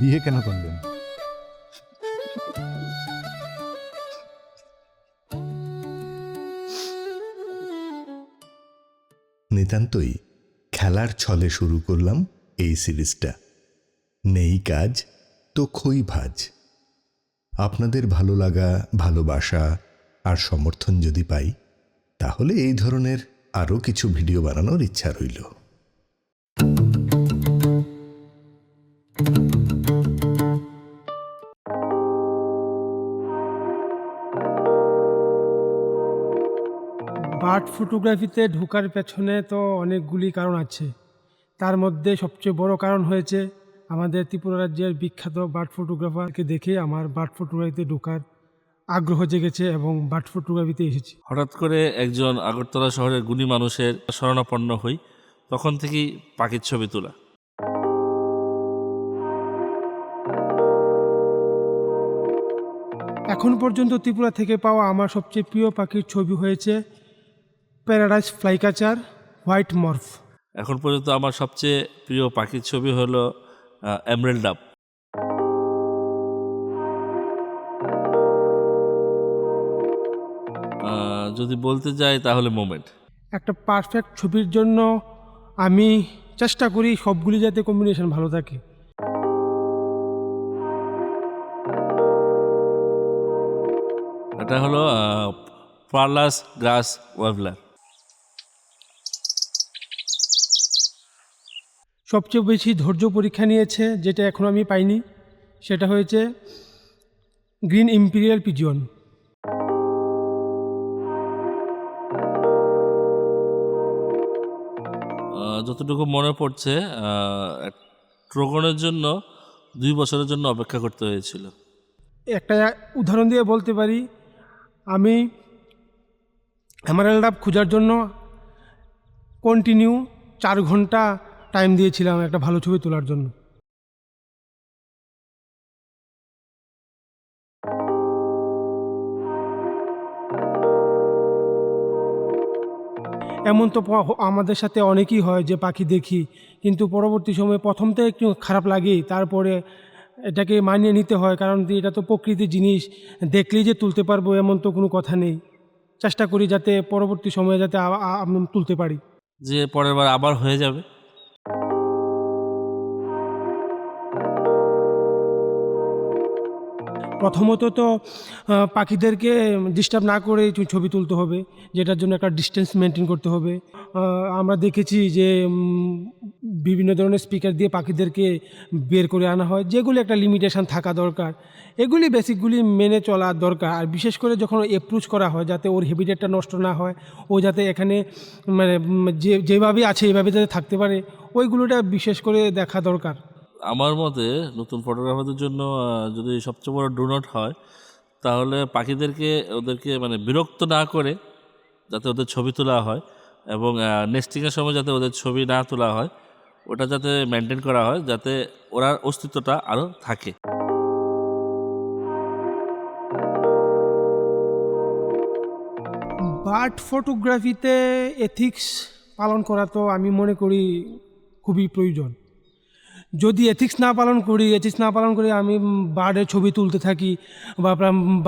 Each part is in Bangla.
বিয়ে কেন করলেন? নিতান্তই খেলার ছলে শুরু করলাম এই সিরিজটা। নেই কাজ, তো খই ভাজ। আপনাদের ভালো লাগা, ভালোবাসা আর সমর্থন যদি পাই, তাহলে এই ধরনের আরও কিছু ভিডিও বানানোর ইচ্ছা রইল। বার্ড ফটোগ্রাফিতে ঢোকার পেছনে তো অনেকগুলি কারণ আছে। তার মধ্যে সবচেয়ে বড় কারণ হয়েছে আমাদের ত্রিপুরা রাজ্যের বিখ্যাত বার্ড ফটোগ্রাফারকে দেখে আমার বার্ড ফটোগ্রাফিতে ঢোকার আগ্রহ জেগেছে এবং বার্ড ফটোগ্রাফিতে এসেছি। হঠাৎ করে একজন আগরতলা শহরের গুণী মানুষের শরণাপন্ন হই তখন থেকেই পাখির ছবি তোলা। এখন পর্যন্ত ত্রিপুরা থেকে পাওয়া আমার সবচেয়ে প্রিয় পাখির ছবি হয়েছে প্যারাডাইস ফ্লাইকাচার হোয়াইট মর্ফ এখন পর্যন্ত আমার সবচেয়ে প্রিয় পাখির ছবি হলো এমরেল ডাব যদি বলতে যাই তাহলে মোমেন্ট একটা পারফেক্ট ছবির জন্য আমি চেষ্টা করি সবগুলি যাতে কম্বিনেশন ভালো থাকে। এটা হলো পার্লাস গ্রাস ওয়েভলার সবচেয়ে বেশি ধৈর্য পরীক্ষা নিয়েছে যেটা এখন আমি পাইনি সেটা হয়েছে গ্রিন ইম্পিরিয়াল পিজিয়ন। যতটুকু মনে পড়ছে ট্রোগনের জন্য দুই বছরের জন্য অপেক্ষা করতে হয়েছিল। একটা উদাহরণ দিয়ে বলতে পারি আমি এমারেল ডাব খোঁজার জন্য কন্টিনিউ চার ঘণ্টা টাইম দিয়েছিলাম একটা ভালো ছবি তোলার জন্য। এমন তো আমাদের সাথে অনেকই হয় যে পাখি দেখি, কিন্তু পরবর্তী সময়ে প্রথম তো একটু খারাপ লাগেই, তারপরে এটাকে মানিয়ে নিতে হয়, কারণ এটা তো প্রকৃতির জিনিস, দেখলেই যে তুলতে পারব এমন তো কোনো কথা নেই। চেষ্টা করি যাতে পরবর্তী সময়ে যাতে তুলতে পারি। যে পরের বার আবার হয়ে যাবে। প্রথমত তো পাখিদেরকে ডিস্টার্ব না করে ছবি তুলতে হবে, যেটার জন্য একটা ডিস্টেন্স মেনটেন করতে হবে। আমরা দেখেছি যে বিভিন্ন ধরনের স্পিকার দিয়ে পাখিদেরকে বের করে আনা হয়, যেগুলি একটা লিমিটেশন থাকা দরকার। এগুলি বেসিকগুলি মেনে চলা দরকার, আর বিশেষ করে যখন অ্যাপ্রোচ করা হয়, যাতে ওর হেবিটেটটা নষ্ট না হয়, ও যাতে এখানে মানে যে, যেভাবে আছে এইভাবে যাতে থাকতে পারে, ওইগুলোটা বিশেষ করে দেখা দরকার। আমার মতে নতুন ফটোগ্রাফারদের জন্য যদি সবচেয়ে বড় ডোনট হয়, তাহলে পাখিদেরকে, ওদেরকে মানে বিরক্ত না করে যাতে ওদের ছবি তোলা হয় এবং নেস্টিংয়ের সময় যাতে ওদের ছবি না তোলা হয়, ওটা যাতে মেনটেন করা হয় যাতে ওরা অস্তিত্বটা আরও থাকে। বার্ড ফটোগ্রাফিতে এথিক্স পালন করা তো আমি মনে করি খুবই প্রয়োজন। যদি এথিক্স না পালন করি এথিক্স না পালন করে, আমি বার্ডের ছবি তুলতে থাকি বা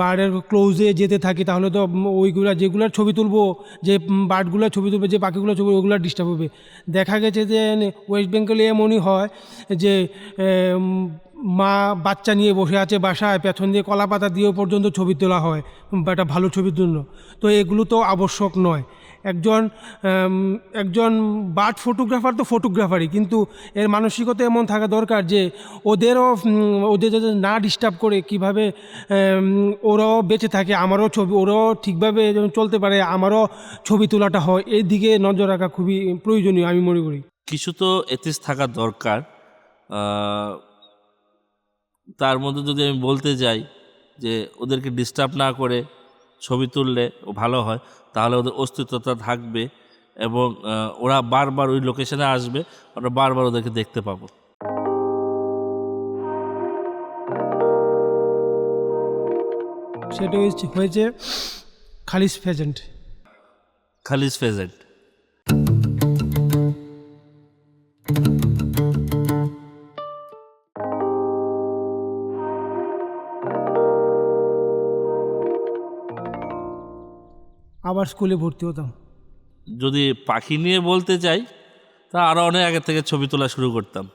বার্ডের ক্লোজে যেতে থাকি, তাহলে তো ওইগুলা যেগুলার ছবি তুলবো, যে বার্ডগুলোর ছবি তুলবো, যে পাখিগুলোর ছবি, ওগুলো ডিস্টার্ব হবে। দেখা গেছে যে ওয়েস্ট বেঙ্গলে এমনই হয় যে মা বাচ্চা নিয়ে বসে আছে বাসায়, পেছন দিয়ে কলা পাতা দিয়েও পর্যন্ত ছবি তোলা হয় একটা ভালো ছবির জন্য। তো এগুলো তো আবশ্যক নয়। একজন একজন বার্ড ফটোগ্রাফার তো ফটোগ্রাফারই কিন্তু এর মানসিকতা এমন থাকা দরকার যে ওদেরও ওদের যাতে না ডিস্টার্ব করে কীভাবে ওরাও বেঁচে থাকে, আমারও ছবি, ওরাও ঠিকভাবে চলতে পারে, আমারও ছবি তোলাটা হয় এই দিকে নজর রাখা খুবই প্রয়োজনীয় আমি মনে করি। কিছু তো এথিস থাকা দরকার। তার মধ্যে যদি আমি বলতে যাই যে ওদেরকে ডিস্টার্ব না করে ছবি তুললে ভালো হয় তাহলে ওদের অস্তিত্বতা থাকবে এবং ওরা বারবার ওই লোকেশনে আসবে আমরা বারবার ওদেরকে দেখতে পাবো। সেটা হয়েছে হয়েছে খালিস ফেজেন্ট। খালিস ফেজেন্ট। আবার স্কুলে ভর্তি হতাম। যদি পাখি নিয়ে বলতে চাই তা আরও অনেক আগে থেকে ছবি তোলা শুরু করতাম।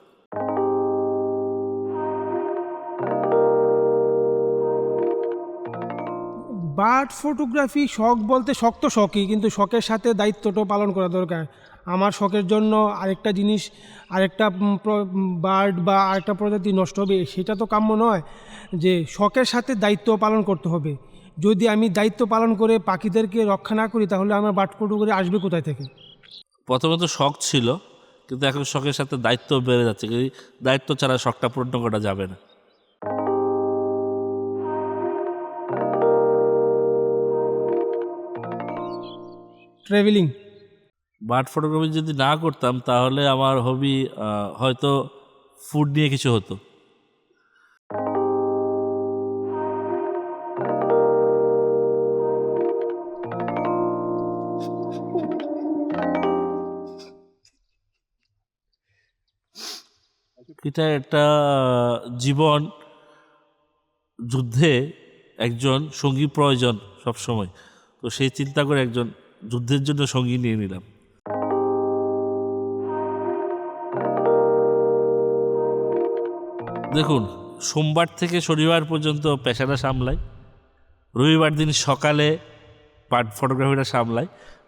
বার্ড ফটোগ্রাফি শখ বলতে শখ তো শখই কিন্তু শখের সাথে দায়িত্বটাও পালন করা দরকার। আমার শখের জন্য আরেকটা জিনিস আরেকটা বার্ড বা আরেকটা প্রজাতি নষ্ট হবে সেটা তো কাম্য নয়। যে শখের সাথে দায়িত্ব পালন করতে হবে। যদি আমি দায়িত্ব পালন করে পাখিদেরকে রক্ষা না করি তাহলে আমার ফটোগ্রাফি আসবে কোথায় থেকে? প্রথমত শখ ছিল কিন্তু এখন শখের সাথে দায়িত্ব বেড়ে যাচ্ছে। দায়িত্ব ছাড়া শখটা পূর্ণ করা যাবে না। ট্রাভেলিং বার্ড ফটোগ্রাফি যদি না করতাম তাহলে আমার হবি হয়তো ফুড নিয়ে কিছু হতো। এটা একটা জীবন যুদ্ধে একজন সঙ্গী প্রয়োজন সব সময় তো সেই চিন্তা করে একজন যুদ্ধের জন্য সঙ্গী নিয়ে নিলাম। দেখুন, সোমবার থেকে শনিবার পর্যন্ত পেশাটা সামলাই রবিবার দিন সকালে পার্ট ফটোগ্রাফিটা সামলাই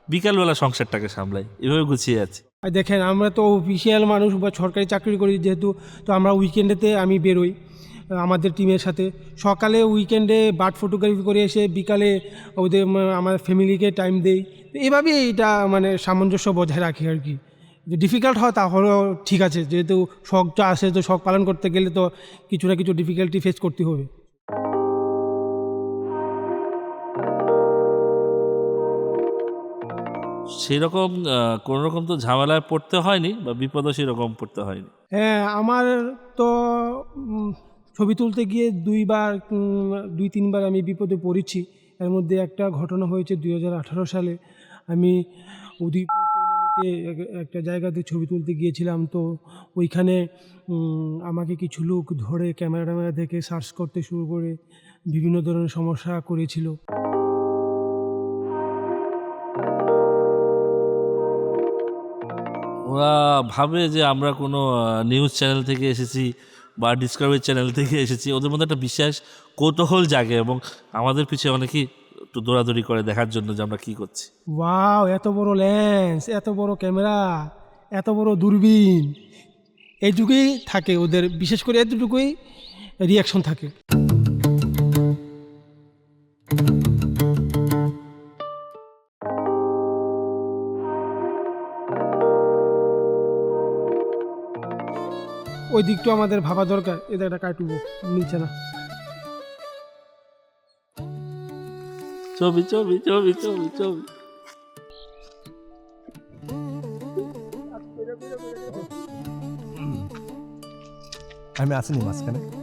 বিকালবেলা সংসারটাকে সামলাই এভাবে গুছিয়ে আছে। আর দেখেন, আমরা তো অফিসিয়াল মানুষ বা সরকারি চাকরি করি যেহেতু, তো আমরা উইকেন্ডেতে আমি বেরোই আমাদের টিমের সাথে। সকালে উইকেন্ডে বার্ড ফটোগ্রাফি করে এসে, বিকালে ওদের আমার ফ্যামিলিকে টাইম দেই। এভাবেই এটা মানে সামঞ্জস্য বজায় রাখি আর কি। যে ডিফিকাল্ট হয় তাহলেও ঠিক আছে, যেহেতু শখটা আসে, তো শখ পালন করতে গেলে তো কিছু না কিছু ডিফিকাল্টি ফেস করতে হবে। সেরকম কোনো রকম তো ঝামেলায় পড়তে হয়নি বা বিপদও সেরকম পড়তে হয়নি। হ্যাঁ আমার তো ছবি তুলতে গিয়ে দুইবার দুই, তিনবার আমি বিপদে পড়েছি। এর মধ্যে একটা ঘটনা হয়েছে দুই হাজার আঠারো সালে। আমি উদয়পুর একটা জায়গাতে ছবি তুলতে গিয়েছিলাম। তো ওইখানে আমাকে কিছু লোক ধরে ক্যামেরা ট্যামেরা দেখে সার্চ করতে শুরু করে বিভিন্ন ধরনের সমস্যা করেছিল। ওরা ভাবে যে আমরা কোনো নিউজ চ্যানেল থেকে এসেছি বা ডিসকাভারি চ্যানেল থেকে এসেছি, ওদের মধ্যে একটা বিশেষ কৌতূহল জাগে এবং আমাদের পিছিয়ে অনেকেই একটু দৌড়াদৌড়ি করে দেখার জন্য যে আমরা কী করছি। ওয়াও, এত বড় লেন্স এত বড় ক্যামেরা এত বড় দূরবীন। এইটুকুই থাকে ওদের, বিশেষ করে এতটুকুই রিয়াকশন থাকে। ওই দিকটা আমাদের ভাবা দরকার। এদের একটা কাটুবো নিচে না। ছবি ছবি ছবি ছবি ছবি। আমি আসিনি মাঝখানে।